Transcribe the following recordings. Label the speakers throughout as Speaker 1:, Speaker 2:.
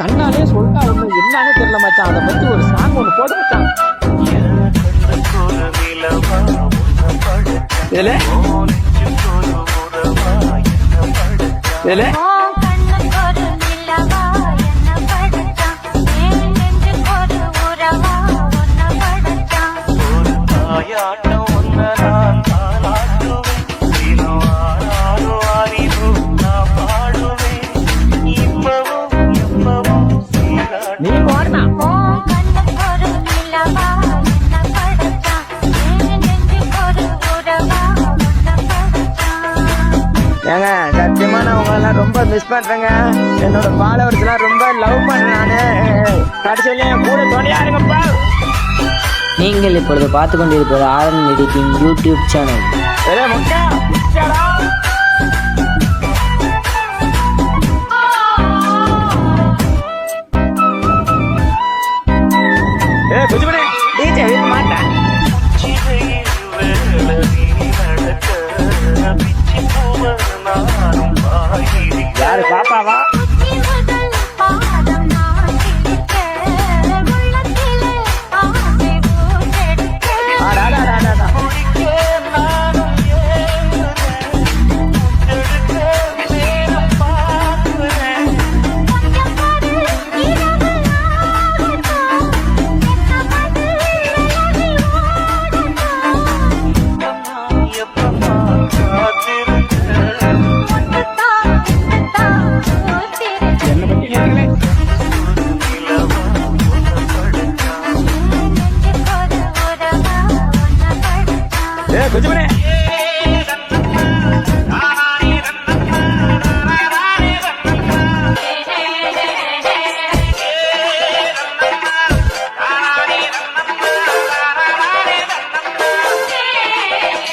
Speaker 1: கண்ணாலே சொல்லிட்டா ஒன்று என்னன்னு தெரியல மச்சான். அதை பற்றி ஒரு சாங் ஒன்று போட்டு மச்சான். இதில் இதில்
Speaker 2: பண்றேங்க என்னோட ஃபாலோவர்ஸ்லாம் ரொம்ப லவ் பண்ணானு கடைசியில் என் கூட துணையா இருங்கப்பா.
Speaker 3: நீங்கள் இப்பொழுது பார்த்து கொண்டிருப்பது ஆரன் எடிட்டிங் யூடியூப் சேனல்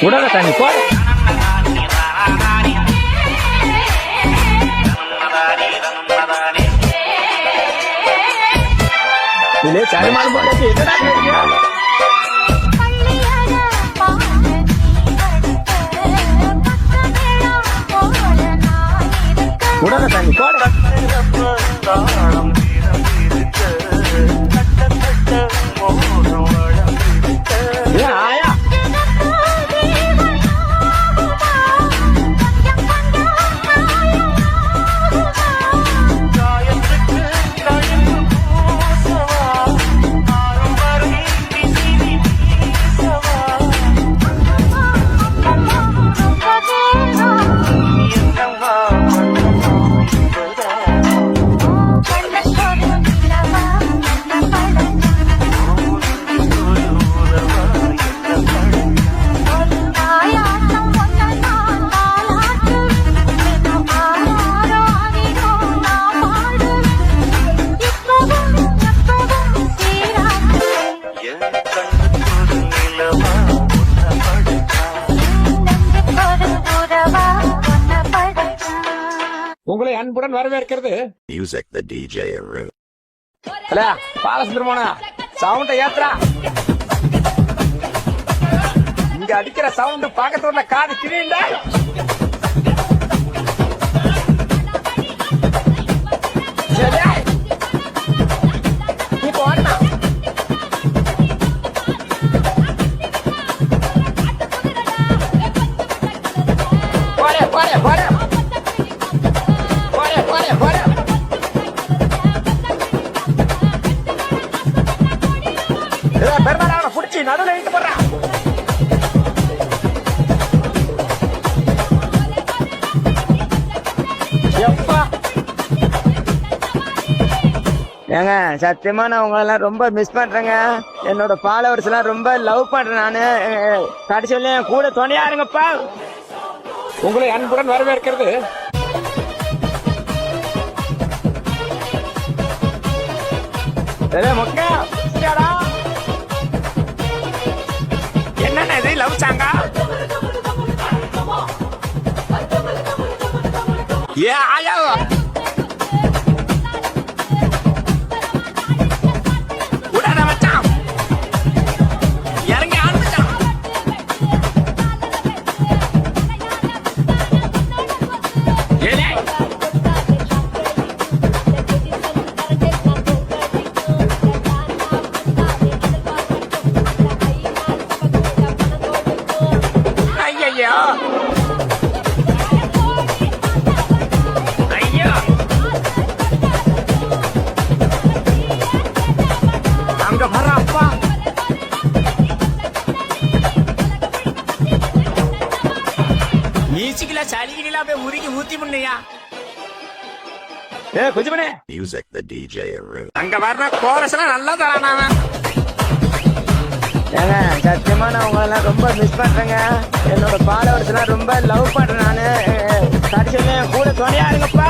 Speaker 1: விடாத தண்ணி
Speaker 4: போ. இல்லையே சரிமானம் போட்டாச்சு எத்தனை
Speaker 2: உடனே தண்ணி போட
Speaker 1: அன்புடன் வரவேற்கிறது.
Speaker 5: மியூசிக் தி டிஜே
Speaker 2: ஹலோ பாலசுந்தரமானா சவுண்ட ஏத்ரா இங்க அடிக்கிற சவுண்ட் பாக்கத்துல காது கிழியுண்டா? எப்பா? ஏங்க சத்தியமா நான் உங்களெல்லாம் ரொம்ப மிஸ் பண்றேங்க. என்னோட ஃபாலோவர்ஸ் எல்லாம் ரொம்ப லவ் பண்றேன் நானு. சொல்லி என் கூட துணையா இருங்கப்பா.
Speaker 1: உங்களை அன்புடன் வரவேற்கிறது.
Speaker 2: மொக்கா என்னென்ன இது லவ் சாங்கா Yeah, I का
Speaker 1: भरा पा போய் உருக்கி ஊத்தி முன்னையா
Speaker 6: ஏ கொஞ்சம் பண்ணே
Speaker 5: Music the DJ
Speaker 1: நல்லா தரானா
Speaker 6: நான் உங்களெல்லாம் ரொம்ப மிஸ் பண்றேங்க என்னோட ஃபாலோவர்ஸ்லாம் ரொம்ப லவ் பண்றேன் நானு கடைசியில் என் கூட துணையா இருங்கப்பா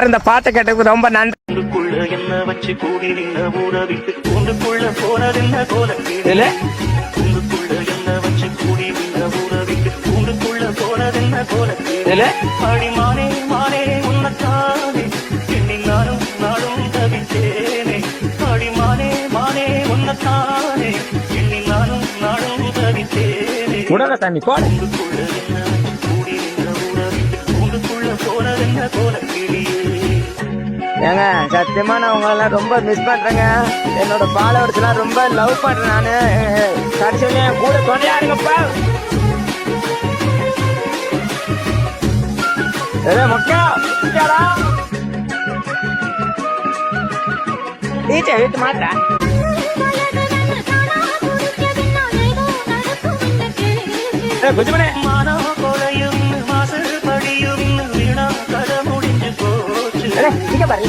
Speaker 6: எல்லாரும் இந்த பாட்டை கேட்டதுக்கு ரொம்ப நன்றி.
Speaker 3: போனதென்ன போனதென்ன மானே மானே உன்னத்தானே. எண்ணி நானும் நாளும் தவித்தேனே. அடி மானே மானே உன்னத்தானே. எண்ணி நானும் நாளும் தவித்தேனே.
Speaker 6: உடல தண்ணி போட.
Speaker 3: கூண்டுக்குள்ள என்ன வச்சு
Speaker 6: ஏங்க சத்தியமா நான் உங்களெல்லாம் ரொம்ப மிஸ் பண்றேங்க. என்னோட ஃபாலோவர்ஸ் எல்லாம் ரொம்ப லவ் பண்றேன் நானு. கடைசியில என் கூட துணையா இருங்கப்பா ஏலே டீச்சர் வீட்டு மாட்டா. ஏ இங்க பாரு.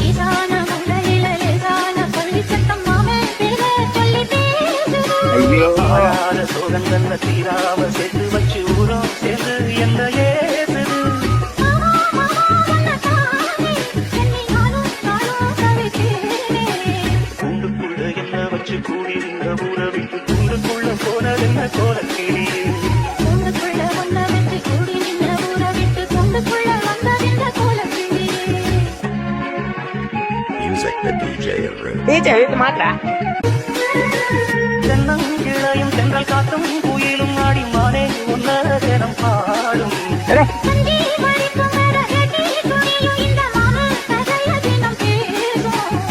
Speaker 3: ஆறாத சோகங்கள்ல தீராம சேர்த்து வச்சு ஊரம் சேர்ந்து என்ன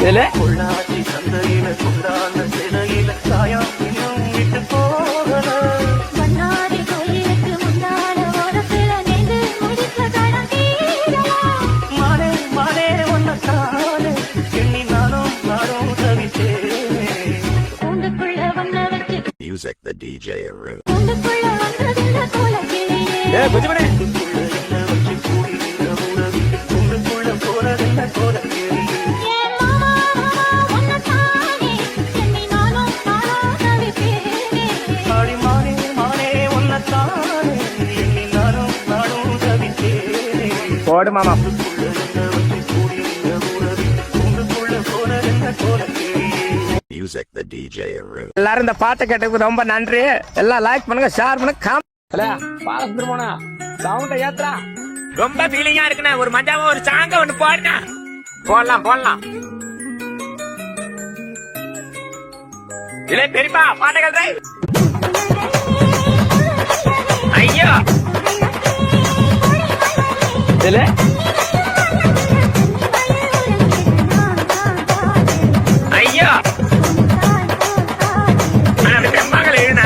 Speaker 6: இதுல
Speaker 3: பொள்ளாச்சி சந்தையில கொண்டாந்த சிலையில சாயம் இன்னும் விட்டு போகல.
Speaker 2: பண்ணாரி கோயிலுக்கு முன்னால ஓரத்துல நின்று முடிச்ச கடன் தீரலாம்
Speaker 3: மானே மானே உன்ன தானே எண்ணி நானும் நானும் தவித்தேனே
Speaker 2: கூண்டுக்குள்ள வந்த வச்சு
Speaker 5: Music the DJ Aru.
Speaker 2: கூண்டுக்குள்ள வந்ததில்ல கோலக்கிளியே
Speaker 6: ஏ குஜிமனே
Speaker 3: கூண்டுக்குள்ள என்ன வச்சு கூடி நின்ற விட்டு கூண்டுக்குள்ள போனதென்ன கோலக்கிளியே
Speaker 2: ஏன்
Speaker 5: DJ Aru.
Speaker 6: எல்லாரும் இந்த பாட்டை கேட்டதுக்கு ரொம்ப நன்றி. எல்லாம் லைக் பண்ணுங்க ஷேர் பண்ணுங்க காம்
Speaker 1: பாலசுந்தரமோனா சவுண்ட ஏத்துறா. ரொம்ப ஃபீலிங்கா இருக்குண்ணே. ஒரு மஜாவா ஒரு சாங்க ஒண்ணு பாடுனா போடலாம் போடலாம். இல்ல பெரியப்பா பாட்டுகள் ஐயோ
Speaker 6: இதுல?
Speaker 1: ஐயா! செம்மாங்கல எழுத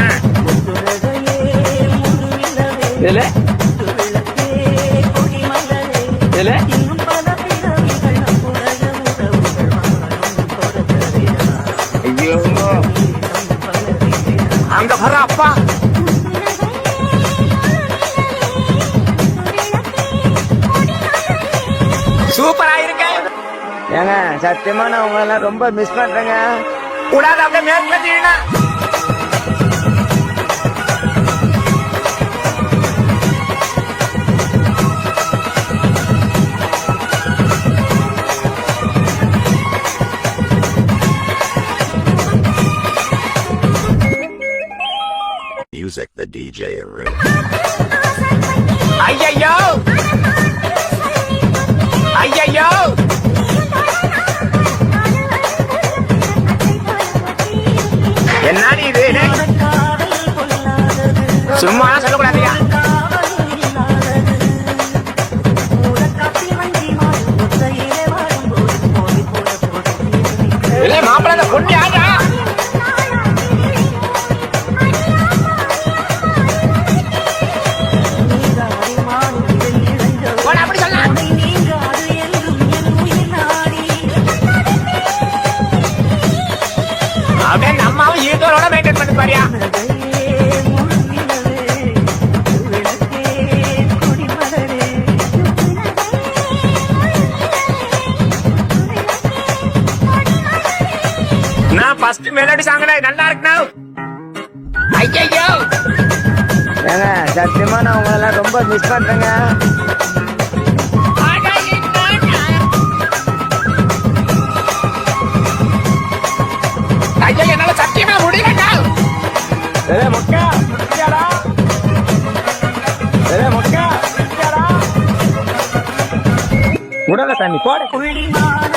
Speaker 1: இதுல? இதுல? ஐயோ! அங்க வர அப்பா. சூப்பரா இருக்க
Speaker 6: ஏங்க சத்தியமா நான் உங்களை எல்லாம் ரொம்ப மிஸ் பண்றேங்க.
Speaker 1: கூடாது அப்படியே Dheena
Speaker 5: Music the DJ Aru.
Speaker 1: ஐயையோ! ஐயையோ! என்னடி இது? சும்மா
Speaker 6: உங்களை எல்லாம் ரொம்ப மிஸ் பண்றேங்க
Speaker 1: ஐயோ என்னால சத்தியமா முடியலடா
Speaker 6: ஏலே மொக்கா குடிச்சியாடா? ஏலே மொக்கா குடிச்சியாடா? உடல தண்ணி போடு
Speaker 3: புள்ளிமான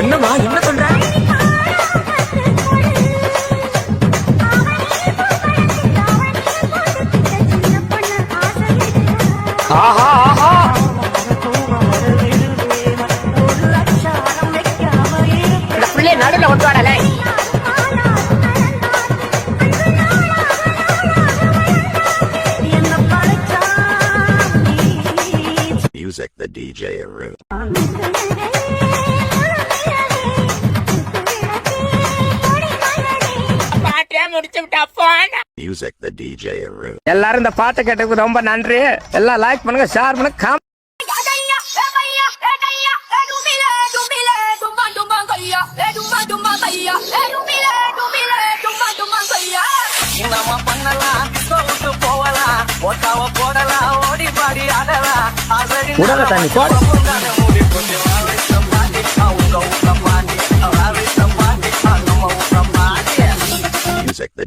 Speaker 1: என்னம்மா
Speaker 5: Music the DJ Aru.
Speaker 6: எல்லாரும் இந்த பாட்டை கேட்டதுக்கு ரொம்ப நன்றி. எல்லாம் லைக் பண்ணுங்க ஷேர் பண்ணுங்க காம்
Speaker 3: நம்ம பண்ணலாம் போகலாம் ஓட்டாவ போடலாம் ஓடி பாடி. ஆடலாம்
Speaker 6: உடல தண்ணி போடு.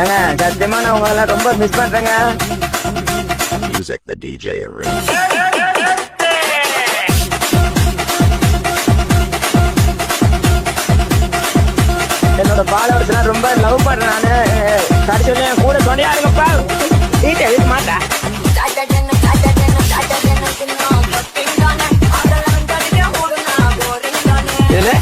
Speaker 6: ஏங்க சத்தியமா நான் உங்களை எல்லாம் ரொம்ப மிஸ் பண்றேங்க.
Speaker 5: Music the DJ Aru.
Speaker 6: என்னோட ஃபாலோவர்ஸ் எல்லாம் ரொம்ப லவ் பண்றேன் நானு. கடைசியில என் கூட துணையா இருங்கப்பா. வீட்டை வீட்டு மாட்டேன். இதுல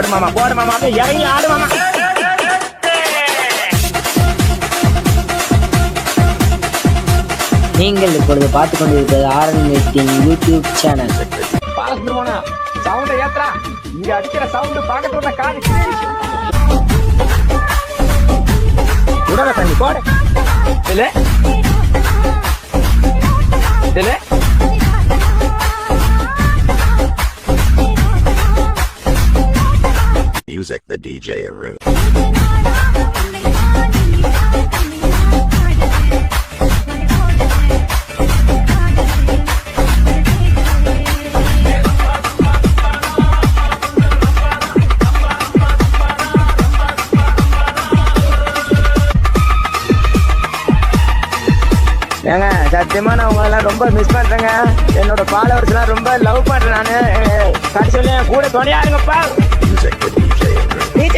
Speaker 6: போடு மாமா போடு மாமா இறங்கி ஆடு மாமா.
Speaker 7: நீங்கள் இப்பொழுது பார்த்து கொண்டிருப்பது ஆரன் யூடியூப் சேனல்
Speaker 6: பாலசுப்ரமணியா சவுண்டை
Speaker 1: இங்க அடிக்கிற சவுண்ட் பக்கத்துல காது. தண்ணி போடு. இல்ல இல்ல
Speaker 2: Music the DJ Aru.
Speaker 8: ஏங்க சத்தியமா நான் உங்களெல்லாம் ரொம்ப மிஸ் பண்றேங்க. என்னோட ஃபாலோவர்ஸ் எல்லாம் ரொம்ப லவ் பண்றேன் நானு. கடைசி என் கூட துணையா இருங்கப்பா.